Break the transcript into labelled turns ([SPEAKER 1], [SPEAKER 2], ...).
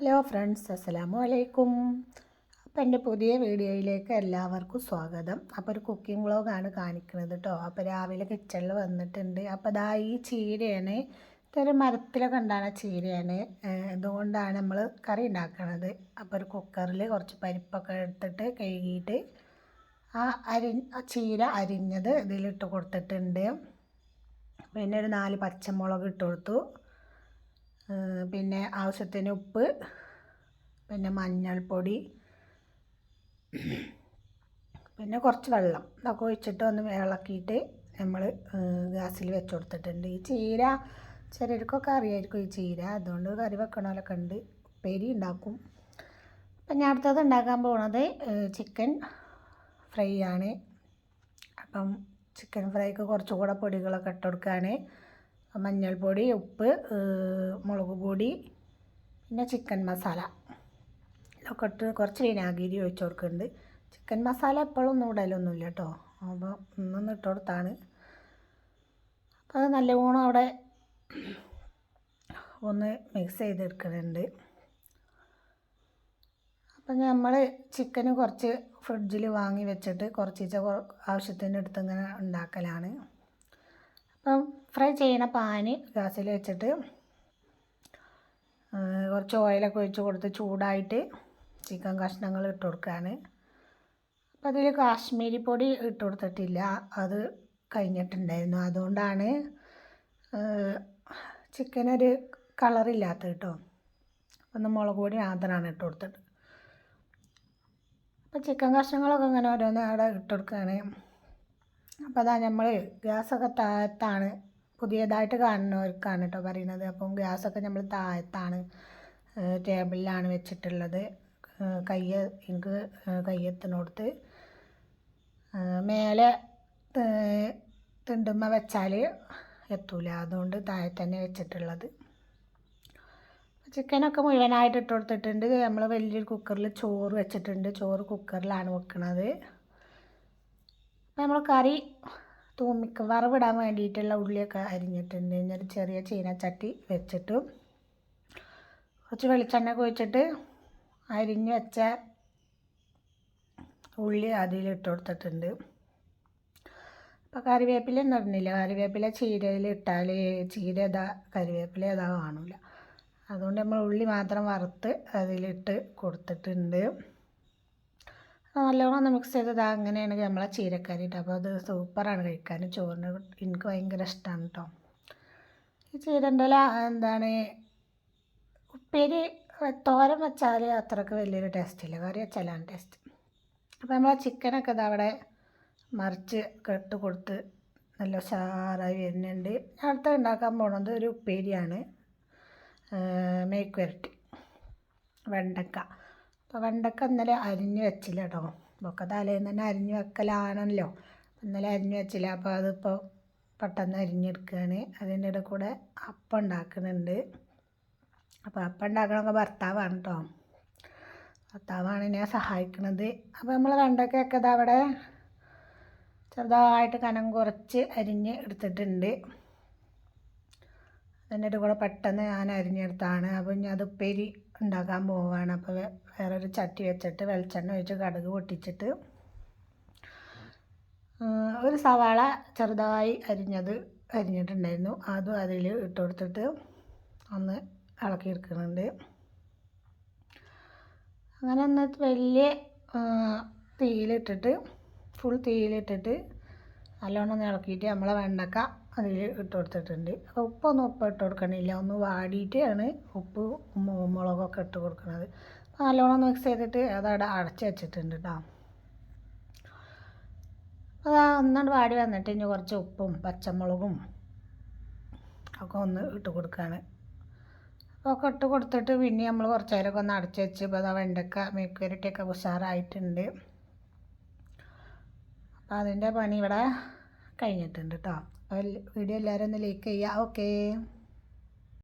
[SPEAKER 1] Hello friends അസ്സലാമു അലൈക്കും. അപ്പോൾ എന്റെ പുതിയ വീഡിയോയിലേക്ക് എല്ലാവർക്കും സ്വാഗതം. അപ്പോൾ ഒരു കുക്കിംഗ് വ്ളോഗാണ് കാണിക്കുന്നത് കേട്ടോ അപ്പോൾ രാവിലെ കിച്ചണിൽ വന്നിട്ടുണ്ട്. അപ്പോൾ അതാ ഈ ചീരയാണ്. ഇതൊരു മരത്തിലൊക്കെ ഉണ്ടാകുന്ന ചീരയാണ്. ഇതുകൊണ്ടാണ് നമ്മൾ കറി ഉണ്ടാക്കുന്നത് അപ്പോൾ ഒരു കുക്കറിൽ കുറച്ച് പരിപ്പൊക്കെ എടുത്തിട്ട് കഴുകിയിട്ട് ആ അരി ആ ചീര അരിഞ്ഞത് ഇതിലിട്ട് കൊടുത്തിട്ടുണ്ട്. പിന്നെ ഒരു നാല് പച്ചമുളക് ഇട്ട് കൊടുത്തു. പിന്നെ ആവശ്യത്തിന് ഉപ്പ് പിന്നെ മഞ്ഞൾപ്പൊടി പിന്നെ കുറച്ച് വെള്ളം. ഇതൊക്കെ ഒഴിച്ചിട്ട് ഒന്ന് ഇളക്കിയിട്ട് നമ്മൾ ഗ്യാസിൽ വെച്ച് കൊടുത്തിട്ടുണ്ട്. ഈ ചീര ചിലർക്കൊക്കെ അറിയായിരിക്കും ഈ ചീര. അതുകൊണ്ട് കറി വെക്കണമല്ലൊക്കെ ഉണ്ട്. ഉപ്പേരി ഉണ്ടാക്കും. അപ്പം ഞാൻ അടുത്തത് ഉണ്ടാക്കാൻ പോണത് ചിക്കൻ ഫ്രൈ ആണ്. അപ്പം ചിക്കൻ ഫ്രൈക്ക് കുറച്ചുകൂടെ പൊടികളൊക്കെ ഇട്ട് കൊടുക്കുകയാണ് മഞ്ഞൾപ്പൊടി ഉപ്പ് മുളക് പൊടി പിന്നെ ചിക്കൻ മസാല. ഇതൊക്കെ ഇട്ട് കുറച്ച് വിനാഗിരി ഒഴിച്ച് കൊടുക്കുന്നുണ്ട്. ചിക്കൻ മസാല എപ്പോഴൊന്നും ഇടലൊന്നുമില്ല കേട്ടോ. അപ്പോൾ ഇന്നൊന്ന് ഇട്ട് കൊടുത്താണ്. അപ്പോൾ അത് നല്ലവണ്ണം അവിടെ ഒന്ന് മിക്സ് ചെയ്തെടുക്കുന്നുണ്ട്. അപ്പം നമ്മൾ ചിക്കന് കുറച്ച് ഫ്രിഡ്ജിൽ വാങ്ങി വെച്ചിട്ട് കുറച്ച് ആവശ്യത്തിന് എടുത്ത് ഇങ്ങനെ ഉണ്ടാക്കലാണ്. അപ്പം ഫ്രൈ ചെയ്യുന്ന പാന് ഗ്യാസിൽ വെച്ചിട്ട് കുറച്ച് ഓയിലൊക്കെ ഒഴിച്ച് കൊടുത്ത് ചൂടായിട്ട് ചിക്കൻ കഷ്ണങ്ങൾ ഇട്ട് കൊടുക്കുകയാണ് അപ്പോൾ അതിൽ കാശ്മീരി പൊടി ഇട്ട് കൊടുത്തിട്ടില്ല. അത് കഴിഞ്ഞിട്ടുണ്ടായിരുന്നു. അതുകൊണ്ടാണ് ചിക്കനൊരു കളറില്ലാത്ത കേട്ടോ. ഒന്ന് മുളക് പൊടി മാത്രമാണ് ഇട്ട് കൊടുത്തിട്ട്. അപ്പോൾ ചിക്കൻ കഷ്ണങ്ങളൊക്കെ ഇങ്ങനെ ഓരോന്ന് അവിടെ ഇട്ട് കൊടുക്കുകയാണ് അപ്പോൾ അതാ നമ്മൾ ഗ്യാസൊക്കെ താഴത്താണ് പുതിയതായിട്ട് കാണുന്നവർക്കാണ് കേട്ടോ പറയുന്നത്. അപ്പം ഗ്യാസൊക്കെ നമ്മൾ താഴത്താണ് ടേബിളിലാണ് വെച്ചിട്ടുള്ളത്. കയ്യ എനിക്ക് കയ്യെത്തിനോടത്ത് മേലെ തിണ്ടുമ്മ വെച്ചാൽ എത്തൂല. അതുകൊണ്ട് താഴെ തന്നെ വെച്ചിട്ടുള്ളത്. ചിക്കനൊക്കെ മുഴുവനായിട്ട് ഇട്ട് കൊടുത്തിട്ടുണ്ട്. നമ്മൾ വലിയൊരു കുക്കറിൽ ചോറ് വെച്ചിട്ടുണ്ട്. ചോറ് കുക്കറിലാണ് വെക്കുന്നത് നമ്മൾ കറി തൂമിക്ക വറവിടാൻ വേണ്ടിയിട്ടുള്ള ഉള്ളിയൊക്കെ അരിഞ്ഞിട്ടുണ്ട്. ഒരു ചെറിയ ചീനച്ചട്ടി വെച്ചിട്ട് കുറച്ച് വെളിച്ചെണ്ണ കുഴിച്ചിട്ട് അരിഞ്ഞ് വെച്ച ഉള്ളി അതിലിട്ട് കൊടുത്തിട്ടുണ്ട്. അപ്പോൾ കറിവേപ്പില ഒന്നും കറിവേപ്പില ചീരയിൽ ഇട്ടാൽ ചീര ഇതാ കറിവേപ്പില ഇതാ കാണില്ല അതുകൊണ്ട് നമ്മൾ ഉള്ളി മാത്രം വറുത്ത് അതിലിട്ട് കൊടുത്തിട്ടുണ്ട്. നല്ലോണം ഒന്ന് മിക്സ് ചെയ്തത് അങ്ങനെയാണ് നമ്മളെ ചീരക്കറി അപ്പോൾ അത് സൂപ്പറാണ് കഴിക്കാൻ. ചോറിന് എനിക്ക് ഭയങ്കര ഇഷ്ടമാണ് കേട്ടോ ഈ ചീരന്റെ എന്താണ് ഉപ്പേരി തോരൻ വെച്ചാൽ അത്രയ്ക്ക് വലിയൊരു ടേസ്റ്റ് ഇല്ല. കറി വെച്ചാലാണ് ടേസ്റ്റ് അപ്പോൾ നമ്മൾ ചിക്കനൊക്കെ ഇത് അവിടെ മറിച്ച് കെട്ട് കൊടുത്ത് നല്ല ഉഷാറായി വരുന്നുണ്ട്. അടുത്ത ഉണ്ടാക്കാൻ പോണത് ഒരു ഉപ്പേരിയാണ് മേക്ക് വരട്ടി വെണ്ടക്ക. അപ്പോൾ വെണ്ടക്ക ഇന്നലെ അരിഞ്ഞ് വെച്ചില്ല കേട്ടോ ഒക്കെ തലേന്ന് തന്നെ അരിഞ്ഞ് വെക്കലാണല്ലോ. ഇന്നലെ അരിഞ്ഞ് വെച്ചില്ല. അപ്പോൾ അതിപ്പോൾ പെട്ടെന്ന് അരിഞ്ഞെടുക്കുകയാണ് അതിന്റെ ഇടയിൽ കൂടെ അപ്പം ഉണ്ടാക്കുന്നുണ്ട് അപ്പോൾ അപ്പം ഉണ്ടാക്കണമൊക്കെ ഭർത്താവാണ് കേട്ടോ ഭർത്താവാണ് എന്നെ സഹായിക്കുന്നത് അപ്പോൾ നമ്മൾ വെണ്ടക്കയൊക്കെ അവിടെ ചെറുതായിട്ട് കനം കുറച്ച് അരിഞ്ഞ് എടുത്തിട്ടുണ്ട്. അതിന്റെ കൂടെ പെട്ടെന്ന് ഞാൻ അരിഞ്ഞെടുത്താണ്. അപ്പോൾ ഞാൻ അത് ഉപ്പേരി ഉണ്ടാക്കാൻ പോവുകയാണ് അപ്പോൾ വേറൊരു ചട്ടി വെച്ചിട്ട് വെളിച്ചെണ്ണ ഒഴിച്ച് കടുക് പൊട്ടിച്ചിട്ട് ഒരു സവാള ചെറുതായി അരിഞ്ഞത് അരിഞ്ഞിട്ടുണ്ടായിരുന്നു. അതും അതിൽ ഇട്ട് കൊടുത്തിട്ട് ഒന്ന് ഇളക്കിയെടുക്കുന്നുണ്ട് അങ്ങനെ ഒന്ന് വലിയ തീയിലിട്ടിട്ട് ഫുൾ തീയിലിട്ടിട്ട് നല്ലോണം ഒന്ന് ഇളക്കിയിട്ട് നമ്മളെ വെണ്ടക്ക അതിൽ ഇട്ട് കൊടുത്തിട്ടുണ്ട്. അപ്പോൾ ഉപ്പൊന്നും ഉപ്പ് ഇട്ട് കൊടുക്കണില്ല. ഒന്ന് വാടിയിട്ടാണ് ഉപ്പ് മുളകൊക്കെ ഇട്ട് കൊടുക്കുന്നത് നല്ലോണം മിക്സ് ചെയ്തിട്ട് അതവിടെ അടച്ച് വെച്ചിട്ടുണ്ട് കേട്ടോ അത് ഒന്നാണ്ട് വാടി വന്നിട്ട് ഇനി കുറച്ച് ഉപ്പും പച്ചമുളകും ഒക്കെ ഒന്ന് ഇട്ട് കൊടുക്കുകയാണ് അപ്പോൾ ഒക്കെ ഇട്ട് കൊടുത്തിട്ട് പിന്നെ നമ്മൾ കുറച്ച് നേരമൊക്കെ ഒന്ന് അടച്ച് വെച്ച് ഇപ്പോൾ അതാ വെണ്ടക്ക മെഴുക്കുവരട്ടിയൊക്കെ ഉഷാറായിട്ടുണ്ട്. അപ്പോൾ അതിന്റെ പണി ഇവിടെ കഴിഞ്ഞിട്ടുണ്ട് കേട്ടോ വീഡിയോ എല്ലാവരും ഒന്ന് ലൈക്ക് ചെയ്യുക. ഓക്കേ